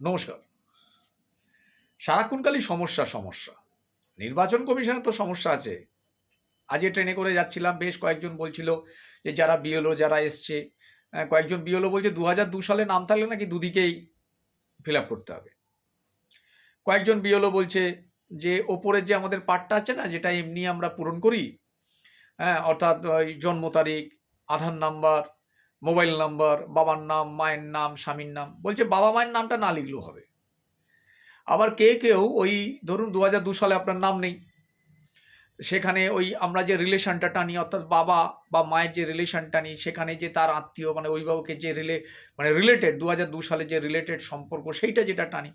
নমস্কার। সারাক্ষণকালই সমস্যা সমস্যা। নির্বাচন কমিশনের তো সমস্যা আছে। আজকে ট্রেনে করে যাচ্ছিলাম, বেশ কয়েকজন বলছিল যে যারা বিএলও যারা এসছে কয়েকজন বিএলও বলছে দু হাজার দু সালে নাম থাকলে নাকি দুদিকেই ফিল আপ করতে হবে। কয়েকজন বিএলও বলছে যে ওপরের যে আমাদের পার্টটা আছে না, যেটা এমনি আমরা পূরণ করি হ্যাঁ অর্থাৎ ওই জন্ম তারিখ, আধার নাম্বার মোবাইল নাম্বার, বাবার নাম, মায়ের নাম, স্বামীর নাম, বলছে বাবা মায়ের নামটা না লিখলেও হবে। আবার কে কেউ ওই ধরুন দু হাজার দু সালে আপনার নাম নেই, সেখানে ওই আমরা যে রিলেশনটা টানি, অর্থাৎ বাবা বা মায়ের যে রিলেশন টানি, সেখানে যে তার আত্মীয় মানে অভিভাবকের যে রিলে মানে রিলেটেড দু হাজার দু সালে যে রিলেটেড সম্পর্ক, সেইটা যেটা টানি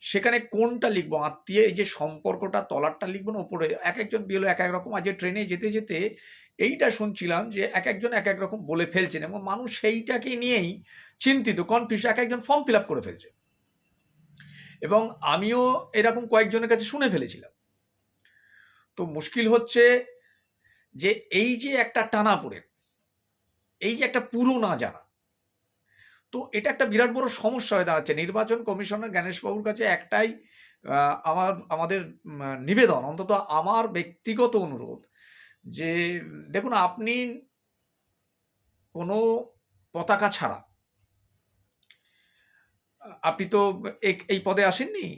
সেখানে কোনটা লিখব? আত্মীয় এই যে সম্পর্কটা তলারটা লিখব না ওপরে এক একজন বিয়েলো এক এক রকম আজ ট্রেনে যেতে যেতে এইটা শুনছিলাম যে এক একজন এক এক রকম বলে ফেলছেন এবং মানুষ সেইটাকে নিয়েই চিন্তিত কনফিউজ এক একজন ফর্ম ফিল আপ করে ফেলছে। এবং আমিও এরকম কয়েকজনের কাছে শুনে ফেলেছিলাম। তো মুশকিল হচ্ছে যে এই যে একটা টানা পড়ে এই যে একটা পুরো না জানা তো এটা একটা বিরাট বড় সমস্যা হয়ে দাঁড়াচ্ছে। নির্বাচন কমিশনার জ্ঞানেশবাবুর কাছে একটাই আমার, আমাদের নিবেদন, অন্তত আমার ব্যক্তিগত অনুরোধ যে, দেখুন, আপনি কোনো পতাকা ছাড়া, আপনি তো এই পদে আসেননি।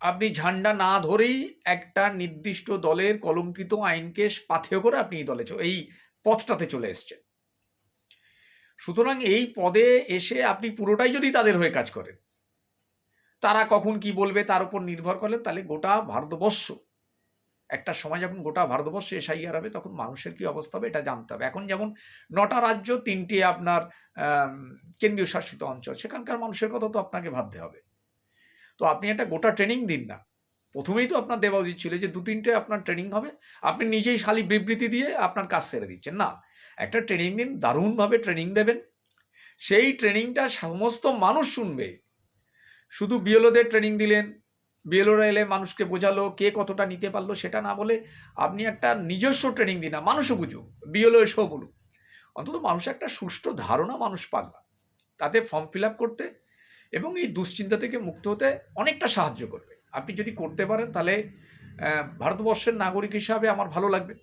আপনি ঝান্ডা না ধরেই একটা নির্দিষ্ট দলের কলঙ্কিত আইনকে পাথেয় করে আপনি এই দলে এই পথটাতে চলে এসছেন। সুতরাং এই পদে এসে আপনি পুরোটাই যদি তাদের হয়ে কাজ করেন, তারা কখন কি বলবে তার উপর নির্ভর করলেন তাহলে গোটা ভারতবর্ষ, একটা সময় যখন গোটা ভারতবর্ষ এসআইআর হবে তখন মানুষের কি অবস্থা হবে এটা জানতে হবে। এখন যেমন নটা রাজ্য, তিনটি আপনার কেন্দ্রীয় শাসিত অঞ্চল, সেখানকার মানুষের কথা তো আপনাকে ভাবতে হবে। তো আপনি একটা গোটা ট্রেনিং দিন না। প্রথমেই তো আপনার দেওয়া উচিত ছিল যে দু তিনটে আপনার ট্রেনিং হবে। আপনি নিজেই খালি বিবৃতি দিয়ে আপনার কাজ সেরে দিচ্ছেন। না, একটা ট্রেনিং দিন দারুণভাবে ট্রেনিং দেবেন। সেই ট্রেনিংটা সমস্ত মানুষ শুনবে। শুধু বিএলওদের ট্রেনিং দিলেন, বিএলওরা এলে মানুষকে বোঝালো, কে কতটা নিতে পারল সেটা না বলে আপনি একটা নিজস্ব ট্রেনিং দিন না, মানুষও বুঝুক, বিএলও এসেও বলুক। অন্তত মানুষ একটা সুষ্ঠু ধারণা মানুষ পাক না। তাতে ফর্ম ফিল আপ করতে এবং এই দুশ্চিন্তা থেকে মুক্ত হতে অনেকটা সাহায্য করবে। আপনি যদি করতে পারেন, তাহলে ভারতবর্ষের নাগরিক হিসাবে আমার ভালো লাগবে।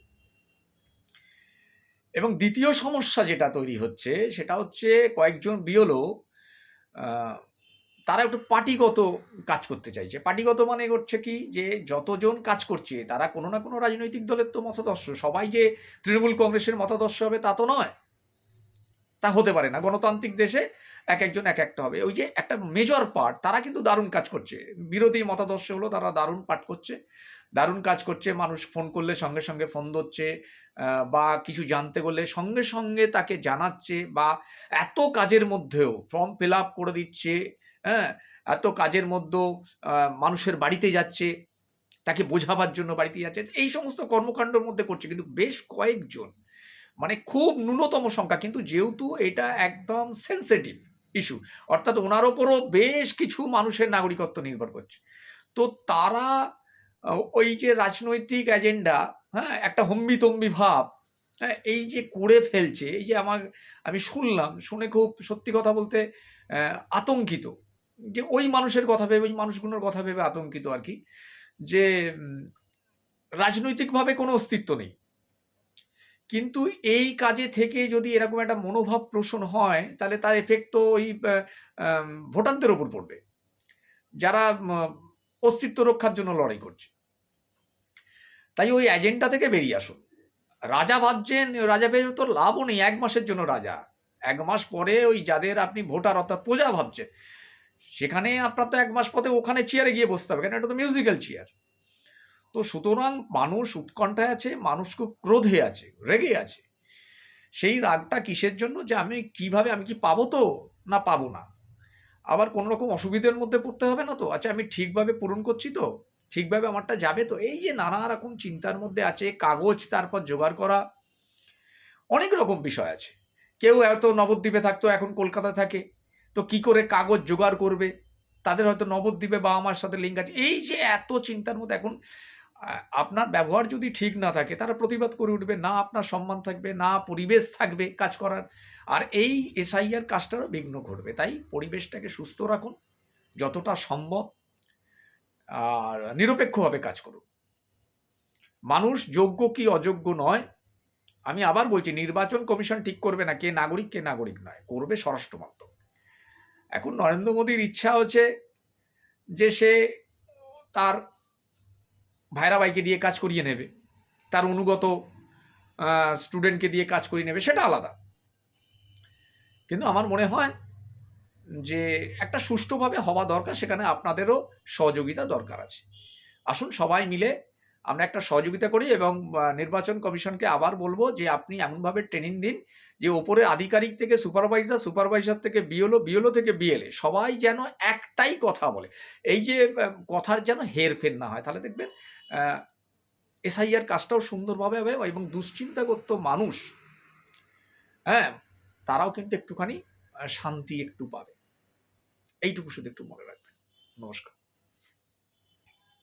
এবং দ্বিতীয় সমস্যা যেটা তৈরি হচ্ছে, সেটা হচ্ছে কয়েকজন বিয়লো তারা একটু পার্টিগত কাজ করতে চাইছে। পার্টিগত মানে করছে কি, যে যতজন কাজ করছে, তারা কোনো না কোনো রাজনৈতিক দলের তো মতাদর্শ। সবাই যে তৃণমূল কংগ্রেসের মতাদর্শ হবে তা তো নয়। তা হতে পারে না। গণতান্ত্রিক দেশে এক একজন এক একটা হবে। ওই যে একটা মেজর পার্ট তারা কিন্তু দারুণ কাজ করছে। বিরোধী মতাদর্শ হলো তারা দারুণ পাঠ করছে। দারুণ কাজ করছে, মানুষ ফোন করলে সঙ্গে সঙ্গে ফোন ধরছে বা কিছু জানতে করলে সঙ্গে সঙ্গে তাকে জানাচ্ছে, বা এত কাজের মধ্যেও ফর্ম ফিল আপ করে দিচ্ছে হ্যাঁ? এত কাজের মধ্যেও মানুষের বাড়িতে যাচ্ছে, তাকে বোঝাবার জন্য বাড়িতে যাচ্ছে। এই সমস্ত কর্মকাণ্ডের মধ্যে করছে। কিন্তু বেশ কয়েকজন মানে খুব ন্যূনতম সংখ্যা। কিন্তু যেহেতু এটা একদম সেন্সিটিভ ইস্যু অর্থাৎ ওনার ওপরও বেশ কিছু মানুষের নাগরিকত্ব নির্ভর করছে। তো তারা ওই যে রাজনৈতিক এজেন্ডা হ্যাঁ একটা হম্বিতম্বি ভাব হ্যাঁ এই যে করে ফেলছে, এই যে আমার, আমি শুনলাম, শুনে খুব সত্যি কথা বলতে আতঙ্কিত। যে ওই মানুষের কথা ভেবে, ওই মানুষগুলোর কথা ভেবে আতঙ্কিত আর কি। যে রাজনৈতিকভাবে কোনো অস্তিত্ব নেই। কিন্তু এই কাজে থেকে যদি এরকম একটা মনোভাব পোষণ হয়, তাহলে তার এফেক্ট তো ওই ভোটারদের ওপর পড়বে। যারা অস্তিত্ব রক্ষার জন্য লড়াই করছে। তাই ওই এজেন্ডা থেকে বেরিয়ে আসুন। রাজা ভাবছেন, রাজা ভেবে তো লাভও নেই, এক মাসের জন্য রাজা। এক মাস পরে ওই যাদের আপনি ভোটার, অর্থাৎ প্রজা ভাবছেন, সেখানে আপনার তো এক মাস পরে ওখানে চেয়ারে গিয়ে বসতে হবে, কেন? এটা তো মিউজিক্যাল চেয়ার তো সুতরাং মানুষ উৎকণ্ঠায় আছে, মানুষ খুব ক্রোধে আছে, রেগে আছে। সেই রাগটা কিসের জন্য? যে আমি কীভাবে, আমি কি পাবো তো, না পাবো না? আবার কোনো রকম অসুবিধার মধ্যে পড়তে হবে না তো? আচ্ছা আমি ঠিকভাবে পূরণ করছি তো? ঠিকভাবে আমারটা যাবে তো? এই যে নানা রকম চিন্তার মধ্যে আছে, কাগজ তারপর জোগাড় করা, অনেক রকম বিষয় আছে। কেউ এত নবদ্বীপে থাকতো, এখন কলকাতা থাকে। তো কি করে কাগজ জোগাড় করবে? তাদের হয়তো নবদ্বীপে বাবা মার সাথে লিঙ্ক আছে। এই যে এত চিন্তার মধ্যে এখন আপনার ব্যবহার যদি ঠিক না থাকে, তারা প্রতিবাদ করে উঠবে, না আপনার সম্মান থাকবে, না পরিবেশ থাকবে কাজ করার। আর এই এসআইআর কাজটারও বিঘ্ন ঘটবে। তাই পরিবেশটাকে সুস্থ রাখুন, যতটা সম্ভব, আর নিরপেক্ষভাবে কাজ করুন। মানুষ যোগ্য কি অযোগ্য নয়, আমি আবার বলছি, নির্বাচন কমিশন ঠিক করবে না, কে নাগরিক কে নাগরিক নয়, করবে স্বরাষ্ট্র মন্ত্রক এখন নরেন্দ্র মোদীর ইচ্ছা হচ্ছে যে সে তার ভাইরা ভাইকে দিয়ে কাজ করিয়ে নেবে। তার অনুগত স্টুডেন্টকে দিয়ে কাজ করিয়ে নেবে, সেটা আলাদা। কিন্তু আমার মনে হয় যে একটা সুষ্ঠুভাবে হওয়া দরকার, সেখানে আপনাদেরও সহযোগিতা দরকার আছে। আসুন সবাই মিলে আমরা একটা সহযোগিতা করি এবং নির্বাচন কমিশনকে আবার বলব যে আপনি এমনভাবে ট্রেনিং দিন যে ওপরে আধিকারিক থেকে সুপারভাইজার সুপারভাইজার থেকে বিএলও বিএলও থেকে বিএলএ সবাই যেন একটাই কথা বলে। এই যে কথার যেন হেরফের না হয়। তাহলে দেখবেন এসআইআর কাজটাও সুন্দরভাবে হবে এবং দুশ্চিন্তাগ্রস্ত মানুষ হ্যাঁ তারাও কিন্তু একটুখানি শান্তি একটু পাবে। এইটুকু শুধু একটু মনে রাখবেন। নমস্কার।